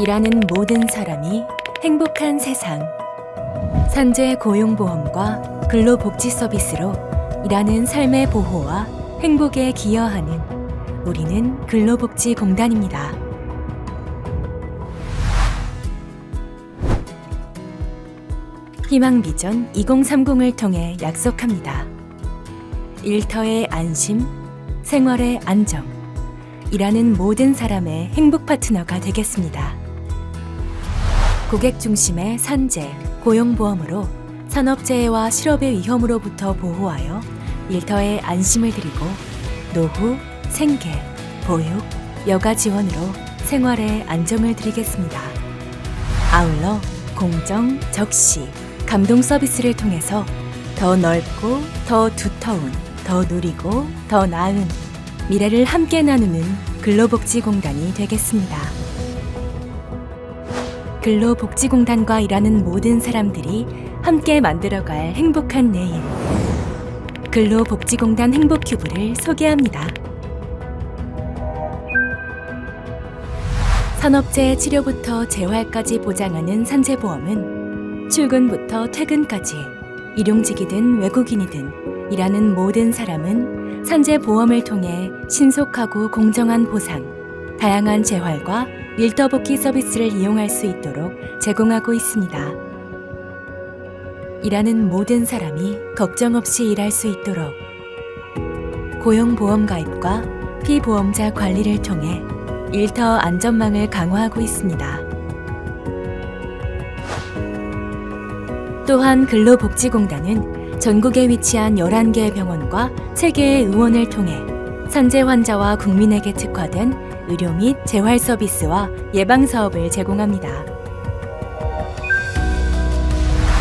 일하는 모든 사람이 행복한 세상. 산재 고용보험과 근로복지 서비스로 일하는 삶의 보호와 행복에 기여하는 우리는 근로복지공단입니다. 희망비전 2030을 통해 약속합니다. 일터의 안심, 생활의 안정, 일하는 모든 사람의 행복 파트너가 되겠습니다. 고객 중심의 산재, 고용보험으로 산업재해와 실업의 위험으로부터 보호하여 일터에 안심을 드리고 노후, 생계, 보육, 여가 지원으로 생활에 안정을 드리겠습니다. 아울러 공정, 적시, 감동 서비스를 통해서 더 넓고 더 두터운, 더 누리고 더 나은 미래를 함께 나누는 근로복지공단이 되겠습니다. 근로복지공단과 일하는 모든 사람들이 함께 만들어갈 행복한 내일. 근로복지공단 행복큐브를 소개합니다. 산업재해 치료부터 재활까지 보장하는 산재보험은 출근부터 퇴근까지 일용직이든 외국인이든 일하는 모든 사람은 산재보험을 통해 신속하고 공정한 보상, 다양한 재활과 일터복귀 서비스를 이용할 수 있도록 제공하고 있습니다. 일하는 모든 사람이 걱정 없이 일할 수 있도록 고용보험 가입과 피보험자 관리를 통해 일터 안전망을 강화하고 있습니다. 또한 근로복지공단은 전국에 위치한 11개의 병원과 3개의 의원을 통해 산재 환자와 국민에게 특화된 의료 및 재활 서비스와 예방 사업을 제공합니다.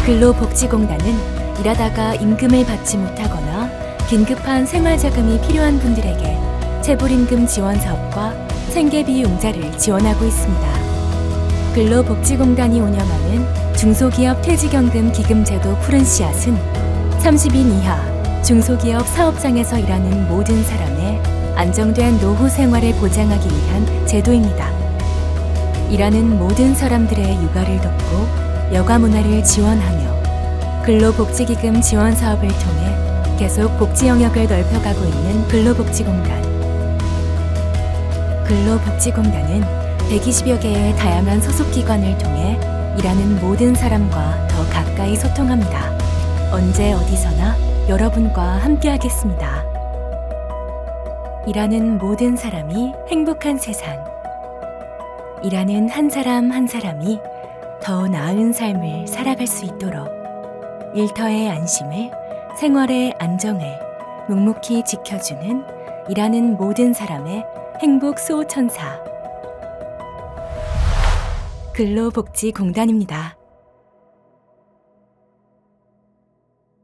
근로복지공단은 일하다가 임금을 받지 못하거나 긴급한 생활자금이 필요한 분들에게 체불임금 지원 사업과 생계비 융자를 지원하고 있습니다. 근로복지공단이 운영하는 중소기업 퇴직연금 기금제도 푸른 씨앗은 30인 이하 중소기업 사업장에서 일하는 모든 사람의 안정된 노후 생활을 보장하기 위한 제도입니다. 일하는 모든 사람들의 육아를 돕고 여가 문화를 지원하며 근로복지기금 지원 사업을 통해 계속 복지 영역을 넓혀가고 있는 근로복지공단. 근로복지공단은 120여 개의 다양한 소속기관을 통해 일하는 모든 사람과 더 가까이 소통합니다. 언제 어디서나 여러분과 함께하겠습니다. 일하는 모든 사람이 행복한 세상. 일하는 한 사람 한 사람이 더 나은 삶을 살아갈 수 있도록 일터의 안심을 생활의 안정을 묵묵히 지켜주는 일하는 모든 사람의 행복 수호천사 근로복지공단입니다.